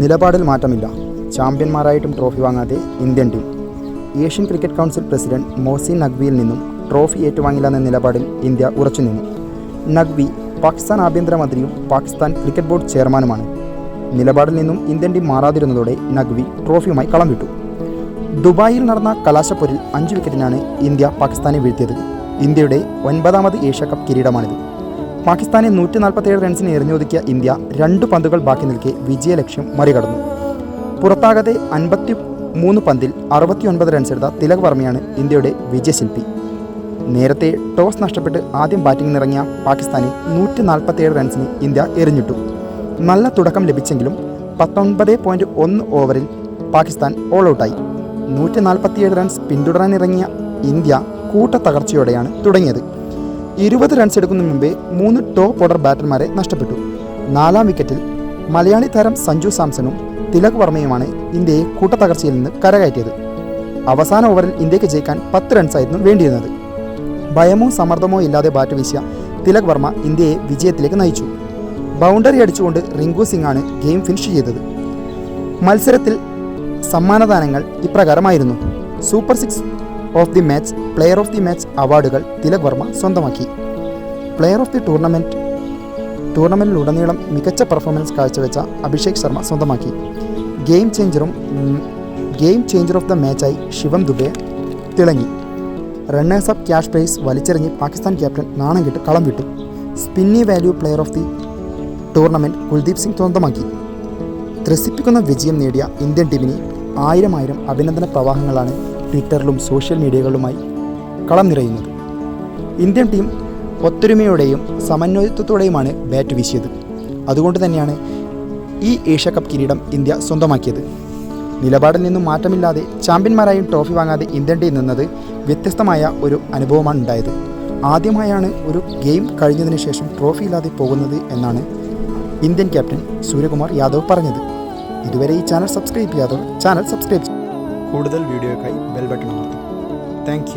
നിലപാടിൽ മാറ്റമില്ല. ചാമ്പ്യന്മാരായിട്ടും ട്രോഫി വാങ്ങാതെ Indian team. Asian cricket council president Mohsin നഖ്വിയിൽ നിന്നും ട്രോഫി ഏറ്റുവാങ്ങില്ലെന്ന നിലപാടിൽ ഇന്ത്യ ഉറച്ചുനിന്നു നഖ്വി പാകിസ്ഥാൻ ആഭ്യന്തരമന്ത്രിയും പാകിസ്ഥാൻ ക്രിക്കറ്റ് ബോർഡ് ചെയർമാനുമാണ്. നിലപാടിൽ നിന്നും ഇന്ത്യൻ ടീം മാറാതിരുന്നതോടെ നഖ്വി ട്രോഫിയുമായി കളം വിട്ടു. ദുബായിൽ നടന്ന കലാശപ്പൊരിൽ അഞ്ച് വിക്കറ്റിനാണ് ഇന്ത്യ പാകിസ്ഥാനെ വീഴ്ത്തിയത്. ഇന്ത്യയുടെ ഒൻപതാമത് ഏഷ്യ കപ്പ് കിരീടമാണിത്. പാകിസ്ഥാനെ നൂറ്റി നാൽപ്പത്തേഴ് റൺസിന് എറിഞ്ഞൊതുക്കിയ ഇന്ത്യ രണ്ട് പന്തുകൾ ബാക്കി നിൽക്കെ വിജയലക്ഷ്യം മറികടന്നു. പുറത്താകാതെ അൻപത്തി മൂന്ന് പന്തിൽ അറുപത്തിയൊൻപത് റൺസ് എടുത്ത തിലക് വർമ്മയാണ് ഇന്ത്യയുടെ വിജയശില്പി. നേരത്തെ ടോസ് നഷ്ടപ്പെട്ട് ആദ്യം ബാറ്റിംഗിനിറങ്ങിയ പാകിസ്ഥാനെ നൂറ്റി നാൽപ്പത്തേഴ് റൺസിന് ഇന്ത്യ എറിഞ്ഞിട്ടു. നല്ല തുടക്കം ലഭിച്ചെങ്കിലും പത്തൊൻപത് പോയിന്റ് ഒന്ന് ഓവറിൽ പാകിസ്ഥാൻ ഓൾ ഔട്ടായി നൂറ്റി നാൽപ്പത്തിയേഴ് റൺസ് പിന്തുടരാനിറങ്ങിയ ഇന്ത്യ കൂട്ടത്തകർച്ചയോടെയാണ് തുടങ്ങിയത്. ഇരുപത് റൺസ് എടുക്കുന്ന മുമ്പേ മൂന്ന് ടോപ്പ് ഓർഡർ ബാറ്റർമാരെ നഷ്ടപ്പെട്ടു. നാലാം വിക്കറ്റിൽ മലയാളി താരം സഞ്ജു സാംസണും തിലക് വർമ്മയുമാണ് ഇന്ത്യയെ കൂട്ടത്തകർച്ചയിൽ നിന്ന് കരകയറ്റിയത്. അവസാന ഓവറിൽ ഇന്ത്യയ്ക്ക് ജയിക്കാൻ പത്ത് റൺസായിരുന്നു വേണ്ടിയിരുന്നത്. ഭയമോ സമ്മർദ്ദമോ ഇല്ലാതെ ബാറ്റ് വീശിയ തിലക് വർമ്മ ഇന്ത്യയെ വിജയത്തിലേക്ക് നയിച്ചു. ബൗണ്ടറി അടിച്ചുകൊണ്ട് റിങ്കു സിംഗ് ആണ് ഗെയിം ഫിനിഷ് ചെയ്തത്. മത്സരത്തിൽ സമ്മാനദാനങ്ങൾ ഇപ്രകാരമായിരുന്നു. Super six of the match player of the match അവാർഡുകൾ തിലക് വർമ്മ സ്വന്തമാക്കി. പ്ലെയർ ഓഫ് ദി ടൂർണമെന്റ് ടൂർണമെന്റിലുടനീളം മികച്ച പെർഫോമൻസ് കാഴ്ചവെച്ച അഭിഷേക് ശർമ്മ സ്വന്തമാക്കി. ഗെയിം ചേഞ്ചറും ഗെയിം ചേഞ്ചർ ഓഫ് ദ മാച്ചായി ശിവം ദുബെ തിളങ്ങി. റണ്ണേഴ്സ് അപ്പ് ക്യാഷ് പ്രൈസ് വലിച്ചെറിഞ്ഞ് പാകിസ്ഥാൻ ക്യാപ്റ്റൻ നാണം കെട്ട് കളം വിട്ടു. സ്പിന്നി value player of the tournament Kuldeep Singh സ്വന്തമാക്കി. ത്രസിപ്പിക്കുന്ന വിജയം നേടിയ ഇന്ത്യൻ ടീമിന് ആയിരം ആയിരം അഭിനന്ദന പ്രവാഹങ്ങളാണ് ട്വിറ്ററിലും സോഷ്യൽ മീഡിയകളിലുമായി കളം നിറയുന്നത്. ഇന്ത്യൻ ടീം ഒത്തൊരുമയോടെയും സമന്വയത്വത്തോടെയുമാണ് ബാറ്റ് വീശിയത്. അതുകൊണ്ട് തന്നെയാണ് ഈ ഏഷ്യ കപ്പ് കിരീടം ഇന്ത്യ സ്വന്തമാക്കിയത്. നിലപാടിൽ നിന്നും മാറ്റമില്ലാതെ ചാമ്പ്യന്മാരായും ട്രോഫി വാങ്ങാതെ ഇന്ത്യൻ ടീം നിന്നത് വ്യത്യസ്തമായ ഒരു അനുഭവമാണ് ഉണ്ടായത്. ആദ്യമായാണ് ഒരു ഗെയിം കഴിഞ്ഞതിന് ശേഷം ട്രോഫി ഇല്ലാതെ പോകുന്നത് എന്നാണ് ഇന്ത്യൻ ക്യാപ്റ്റൻ സൂര്യകുമാർ യാദവ് പറഞ്ഞത്. ഇതുവരെ ഈ ചാനൽ സബ്സ്ക്രൈബ് ചെയ്യാത്തവർ ചാനൽ സബ്സ്ക്രൈബ്. കൂടുതൽ വീഡിയോയ്ക്കായി ബെൽ ബട്ടൺ അമർത്തും താങ്ക്